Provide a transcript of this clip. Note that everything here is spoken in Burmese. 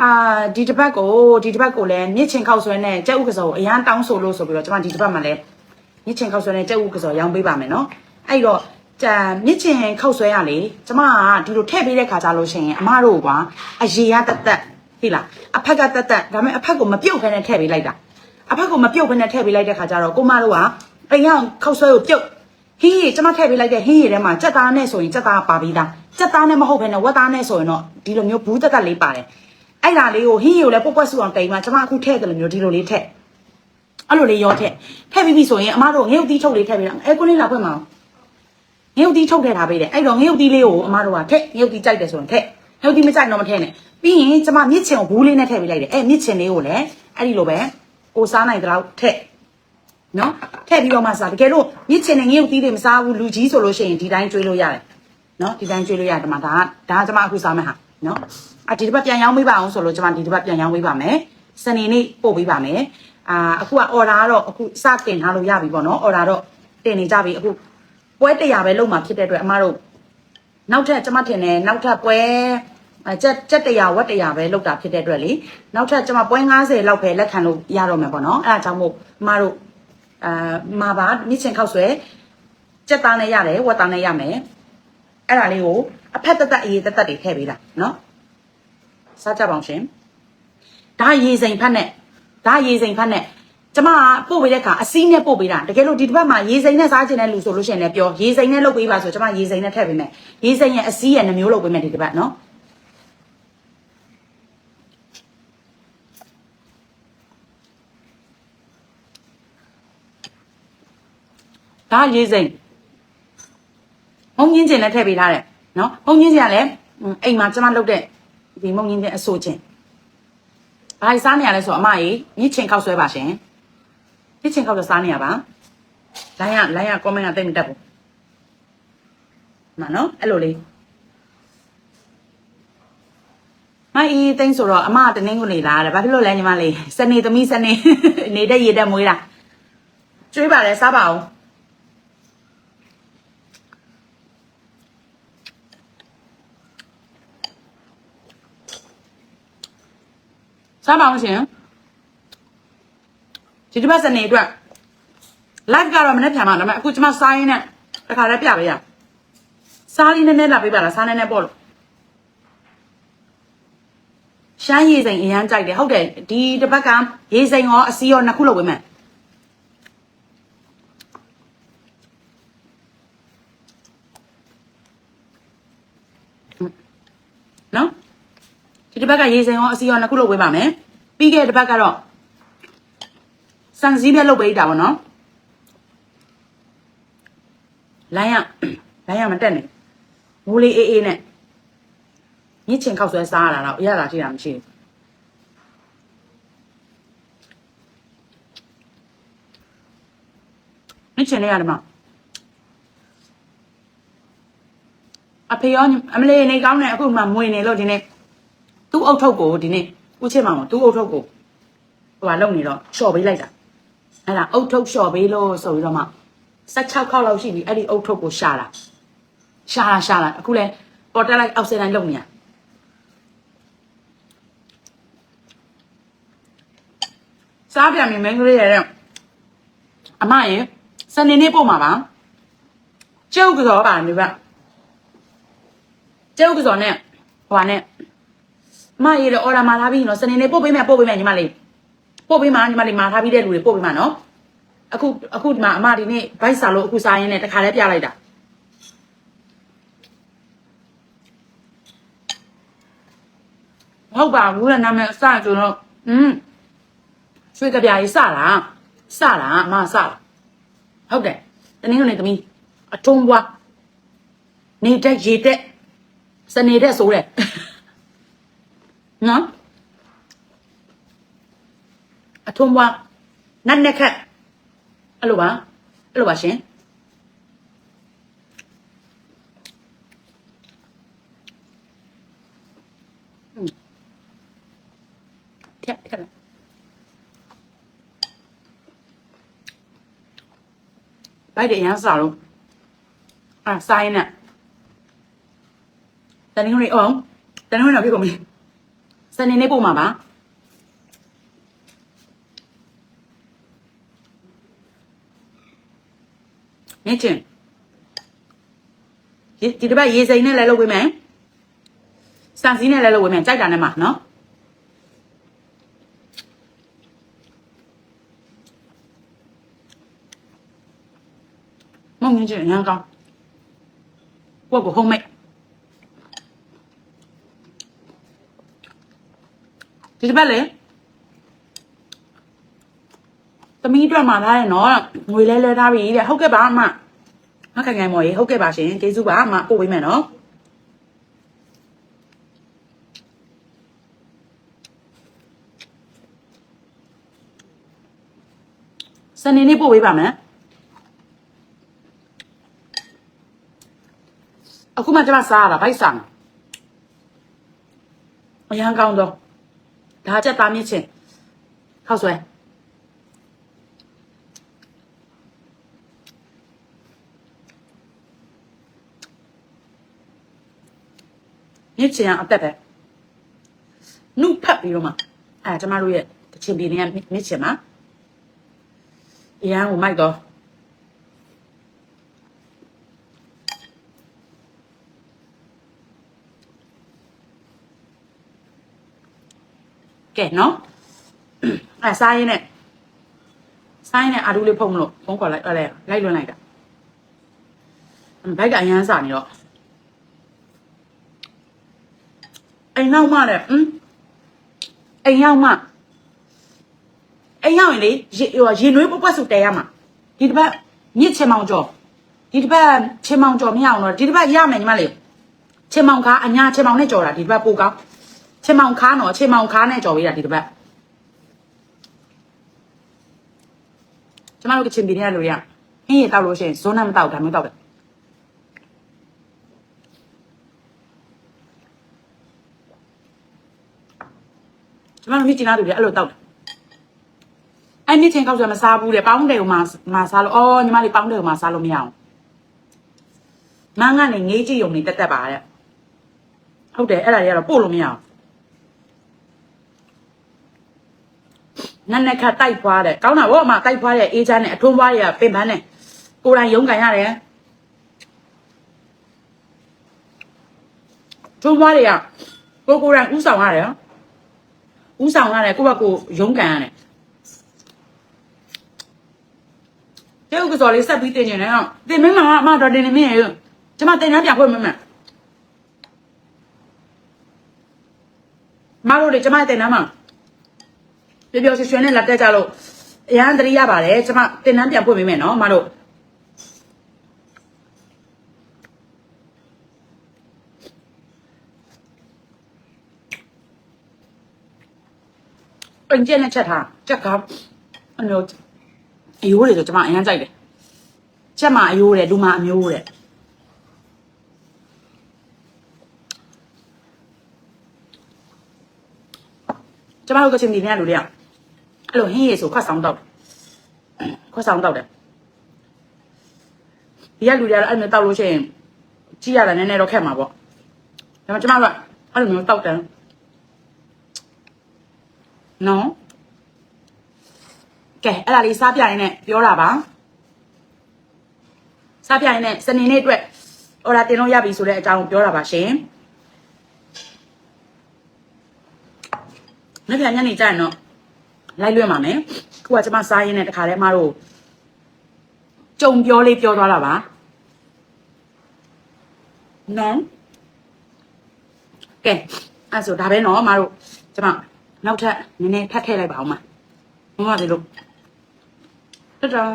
အာဒီတစ်ပတ်ကိုဒီတစ်ပတ်ကိုလည်းမြစ်ချင်ခောက်ဆွဲနဲ့ကြက်ဥကစောကိုအရန်တောင်းဆိုလို့ဆိုပြီးတော့ကျွန်မဒီတစ်ပတ်မှာလည်းမြစ်ချင်ခောက်ဆွဲနဲ့ကြက်ဥကစောရောင်းပေးပါမယ်နော်အဲ့တော့ကြံမြစ်ချင်ခောက်ဆွဲရလေကျမကဒီလိုထည့်ပေးတဲ့ခါကြလို့ရှိရင်အမတို့ကွာအရေရတက်တက်ဟိလားအဖက်ကတက်တက်ဒါပေမဲ့အဖက်ကိုမပြုတ်ခဲနဲ့ထည့်ပေးလိုက်တာအဖက်ကိုမပြုတ်ဘဲနဲ့ထည့်ပေးလိုက်တဲ့ခါကျတော့ကိုမတို့ကအိမ်ရောက်ခောက်ဆွဲကိုပြုတ်ဟင်းရီကျမထည့်ပေးလိုက်တဲ့ဟင်းရီထဲမှာကြက်သားနဲ့ဆိုရင်ကြက်သားပါပြီးသားကြက်သားနဲ့မဟုတ်ဘဲနဲ့ဝက်သားနဲ့ဆိုရင်တော့ဒီလိုမျိုးဘူးတက်တက်လေးပါတယ် အဲ့ဒါလေးကိုဟင်းရီကိုလည်းပုတ်ပွက်စုအောင်တိမ်မှာကျမအခုထည့်တယ်လို့မျိုးဒီလိုလေးထည့်အဲ့လိုလေးရောထည့်ထည့်ပြီးပြီဆိုရင်အမတို့ငရုတ်သီးထုတ်လေးထည့်ပေးတာအဲကိုလေးလာဖွင့်မအောင်ငရုတ်သီးထုတ်ထည့်ထားပေးတယ်အဲ့တော့ငရုတ်သီးလေးကိုအမတို့ကထည့်ငရုတ်သီးကြိုက်တယ်ဆိုရင်ထည့်ငရုတ်သီးမကြိုက်တော့မထည့်နဲ့ပြီးရင်ကျမမြစ်ချင်ကိုဘူးလေးနဲ့ထည့်ပေးလိုက်တယ်အဲမြစ်ချင်လေးကိုလည်းအဲ့ဒီလိုပဲကိုစားနိုင်တဲ့လောက်ထည့်နော်ထည့်ပြီးတော့မှစားတကယ်လို့မြစ်ချင်နေငရုတ်သီးတွေမစားဘူးလူကြီးဆိုလို့ရှိရင်ဒီတိုင်းကျွေးလို့ရတယ်နော်ဒီတိုင်းကျွေးလို့ရတယ်ဒီမှာဒါကဒါကကျွန်မအခုစားမယ်ဟာ နော်အဒီတစ်ပတ်ပြန်ရောင်းပေးပါအောင်ဆိုလို့ကျွန်မဒီတစ်ပတ်ပြန်ရောင်းပေးပါမယ်စနေနေ့ပို့ပေးပါမယ်အာအခုက order ကတော့အခုစတင်ထားလို့ရပြီပေါ့နော် order တော့တင်နေကြပြီအခုပွဲ100ပဲလုံးမှာဖြစ်တဲ့အတွက်အမတို့နောက်ထပ်ကျွန်မထင်တယ်နောက်ထပ်ပွဲအဲကြက်ကြက်100ဝက်100ပဲလောက်တာဖြစ်တဲ့အတွက်လေနောက်ထပ်ကျွန်မပွဲ90လောက်ပဲလက်ခံလို့ရတော့မယ်ပေါ့နော်အဲဒါကြောင့်မို့အမတို့အာမာပါမြစ်ချင်ခောက်ဆွဲကြက်သားနဲ့ရတယ်ဝက်သားနဲ့ရမယ်အဲ့ဒါလေးကို အဖက်တက်တက်အေးတက်တက်တွေထည့်ပေးတာနော်စားကြပါအောင်ရှင်ဒါရေစိန်ဖတ်နဲ့ဒါရေစိန်ဖတ်နဲ့ကျမကပို့ပေးတဲ့ခါအစည်းနဲ့ပို့ပေးတာတကယ်လို့ဒီတစ်ပတ်မှာရေစိန်နဲ့စားချင်တဲ့လူဆိုလို့ရှိရင်လည်းပြောရေစိန်နဲ့လုပ်ပေးပါဆိုကျမရေစိန်နဲ့ထည့်ပေးမယ်ရေစိန်ရဲ့အစည်းရဲ့နှမျိုးလုပ်ပေးမယ်ဒီတစ်ပတ်နော်ဒါရေစိန်မုံညင်းကျင်လည်းထည့်ပေးထားတယ် နော်မုံညင်းကျင်ကလည်းအိမ်မှာကျမလုပ်တဲ့ဒီမုံညင်းကျင်အစိုးကျင်ဘာစားနေရလဲဆိုအမကြီးမြစ်ချင်ခောက်ဆွဲပါရှင်မြစ်ချင်ခောက်ဆွဲစားနေရပါလိုင်းရလိုင်းရ comment ကတိတ်မတက်ဘူးမနော်အဲ့လိုလေးမအီးသိန်းဆိုတော့အမတနင်္ဂနွေလာတယ်ဘာဖြစ်လို့လဲညီမလေးစနေသမီးစနေနေတဲ့ရေတက်မွေးတာကျွေးပါလေစားပါအောင် စားပါအောင်ရှင်ဒီတစ်ပတ်စနေအတွက် live ကတော့မနေ့ပြန်မှာဒါပေမဲ့အခုကျွန်မစားရင်းနဲ့တခါတည်းပြပေးရစားလေးနည်းနည်းလာပေးပါလားစားနည်းနည်းပေါ့လို့ရှမ်းရေစိန်အရန်ကြိုက်တယ်ဟုတ်တယ်ဒီတစ်ပတ်ကရေစိန်ရောအစီရောနှစ်ခုလုပ်ပေးမယ်နော် ဒီတစ်ပတ်ကရေစိန်ရောအစီရောနှစ်ခုလုပ်ပေးပါမယ်ပြီးခဲ့တဲ့တစ်ပတ်ကတော့စံစည်းပြလုပ်ပေးတာပေါ့နော်လိုင်းရလိုင်းရမတက်နဲ့မိုးလေးအေးအေးနဲ့မြစ်ချင်ခောက်ဆွဲစားရတာတော့အရသာရှိတာမရှိဘူးမြစ်ချင်လေးရတယ်မအဖေရောအမလေးနေကောင်းတယ်အခုမှမွေနေလို့ဒီနေ့ သူ့အုတ်ထုတ်ကိုဒီနေ့ဦးချစ်မောင်သူ့အုတ်ထုတ်ကိုဟိုကလုံနေတော့လျှော်ပေးလိုက်တာအဲ့ဒါအုတ်ထုတ်လျှော်ပေးလို့ဆိုပြီးတော့မှ16ခေါက်လောက်ရှိပြီအဲ့ဒီအုတ်ထုတ်ကိုရှာတာရှာတာရှာတာအခုလဲပေါ်တက်လိုက်အောက်ဆယ်တိုင်းလုံနေရစားပြန်ပြီမင်းကလေးရဲ့အမရဲ့စနေနေ့ပို့မှာပါကျုပ်ကတော့ပါနေပါကျုပ်ကတော့နဲ့ဟိုပါနဲ့အ မရေတော့အော်ဒါမှာထားပြီးနော်စနေနေ့ပို့ပေးမယ်ပို့ပေးမယ်ညီမလေးပို့ပေးမှာညီမလေးမှာထားပြီးတဲ့လူတွေပို့ပေးမှာနော်အခုအခုဒီမှာအမဒီနေ့ဗိုက်စာလို့အခုစားရင်းနဲ့တခါလဲပြလိုက်တာမဟုတ်ပါဘူးတဲ့နာမည်အစဆိုတော့อืมရွှေကပြားကြီးစတာစတာအမစတာဟုတ်တယ်တနင်္ဂနွေသမီးအထုံးပွားနေတက်ရေတက်စနေတက်ဆိုတဲ့ နော်အထုံးပွားနတ်နဲ့ခက်အဲ့လိုပါအဲ့လိုပါရှင်อืมထက်ထက်လာဘိုက်တွေအရမ်းစားလို့အာစားရင်နဲ့တနင်္ဂနွေအောင်တနင်္ဂနွေတော့ပြကုန်ပြီ စနေနေ့ပို့မှာပါမြင့်ချင်းဒီဒီတစ်ပတ်ရေစိမ်နဲ့လည်းလုပ်ပေးမယ်စံစည်းနဲ့လည်းလုပ်ပေးမယ်ကြိုက်တာနဲ့မှာနော်မုံမြင့်ချင်းအရင်ကောင်းကိုယ့်ကိုဟုတ်မိတ် ဒီတစ်ပတ်လေသမီးအတွက်မှာထားရနော်ငွေလဲလဲထားပြီတဲ့ဟုတ်ကဲ့ပါအမမခိုင်ခိုင်မော်ရေဟုတ်ကဲ့ပါရှင်ကျေးဇူးပါအမပို့ပေးမယ်နော်စနေနေ့ပို့ပေးပါမယ်အခုမှကျမစားရတာဗိုက်ဆန်အရန်ကောင်းတော့ ဒါချက်သားမြင့်ချင်းခောက်ဆွဲမြင့်ချင်းကအသက်ပဲနှုတ်ဖတ်ပြီးတော့မှအဲကျမတို့ရဲ့တချင်ပြည်နယ်ကမြင့်ချင်းမှာအရန်ကိုမိုက်တော့ ကဲနော်အဲစားရင်းနဲ့စားရင်းနဲ့အာဒူးလေးဖုံးမလို့ဖုံးခေါ်လိုက်အဲ့လေလိုက်လွန်လိုက်တာဘိုက်ကအရန်စားနေတော့အိမ်နောက်မှတဲ့ဟမ်အိမ်ရောက်မှအိမ်ရောက်ရင်လေရေဟိုရေနွေးပုတ်ပွက်စုတဲရမှာဒီတစ်ပတ်မြစ်ချင်မောင်ကျော်ဒီတစ်ပတ်ချင်မောင်ကျော်မရအောင်တော့ဒီတစ်ပတ်ရမယ်ညီမလေးချင်မောင်ကားအညာချင်မောင်နဲ့ကြော်တာဒီတစ်ပတ်ပိုကောင်း ချင်မောင်ခါနော်ချင်မောင်ခါနဲ့ကြော်ပေးတာဒီတစ်ပတ်ကျမတို့ကချင်ပြည်နယ်ကလူတွေကဟင်းရတောက်လို့ရှိရင်ဇွန်းနဲ့မတောက်ဒါမျိုးတောက်တယ်ကျမတို့မြစ်ကျင်လာသူတွေအဲ့လိုတောက်တယ်အဲ့မြစ်ချင်းကောက်ဆိုမစားဘူးလေပေါင်းတယ်ကမှမစားလို့အော်ညီမလေးပေါင်းတယ်ကမှစားလို့မရအောင်မန်းကနေငေးကြည့်ုံနေတက်တက်ပါတဲ့ဟုတ်တယ်အဲ့ဒါတွေကတော့ပို့လို့မရအောင် နက်နက်ခတ်တိုက်ဖွားတယ်ကောင်းတာဗောအမတိုက်ဖွားရဲ့အေးချမ်းနဲ့အထွန်းဖွားရဲ့ပင်ပန်းနဲ့ကိုယ်တိုင်ရုံးကန်ရတယ်ထွန်းဖွားတွေကကိုကိုယ်တိုင်ဥဆောင်ရတယ်ဥဆောင်ရတယ်ကိုယ့်ဘက်ကိုရုံးကန်ရတယ်ကျုပ်ကစော်လေးဆက်ပြီးတင်နေတယ်နော်တင်မင်းမမအမတော်တင်နေမင်းရဲ့ကျမတင်နှမ်းပြခွင့်မမမတို့လေကျမတင်နှမ်းမှာ ပျော်ပျော်ရွှင်ရွှင်နဲ့လက်တက်ကြလို့အရန်တရိရပါတယ်ကျမတင်နှမ်းပြန်ဖွင့်ပေးမယ်နော်မတို့ပင်ကျက်နဲ့ချက်ထားချက်ကားအမျိုးအယိုးတွေဆိုကျမအရန်ကြိုက်တယ်ချက်မှာအယိုးတယ်လူမှာအမျိုးတဲ့ကျမတို့ကချင်ဒီနေ့လူတွေက အဲ့လိုဟင်းရည်ဆိုခွက်ဆောင်တော့ခွက်ဆောင်တော့တယ်ဒီကလူတွေကတော့အဲ့လိုတောက်လို့ရှိရင်ကြည့်ရတာနည်းနည်းတော့ခက်မှာပေါ့ဒါပေမဲ့ကျမတို့ကအဲ့လိုမျိုးတောက်တယ်နော်ကဲအဲ့ဒါလေးစားပြရင်းနဲ့ပြောတာပါစားပြရင်းနဲ့စနေနေ့အတွက်အော်ဒါတင်လို့ရပြီဆိုတဲ့အကြောင်းပြောတာပါရှင်နေ့ပြန်ညနေကျရင်တော့ လိုက်လွှင့်ပါမယ်ခုကကျမစားရင်းနဲ့တခါတည်းအမတို့ကြုံပြောလေးပြောသွားတာပါနော်ကဲအဲ့ဆိုဒါပဲနော်အမတို့ကျမနောက်ထပ်နည်းနည်းထပ်ထည့်လိုက်ပါအောင်မမမဒီလိုတတား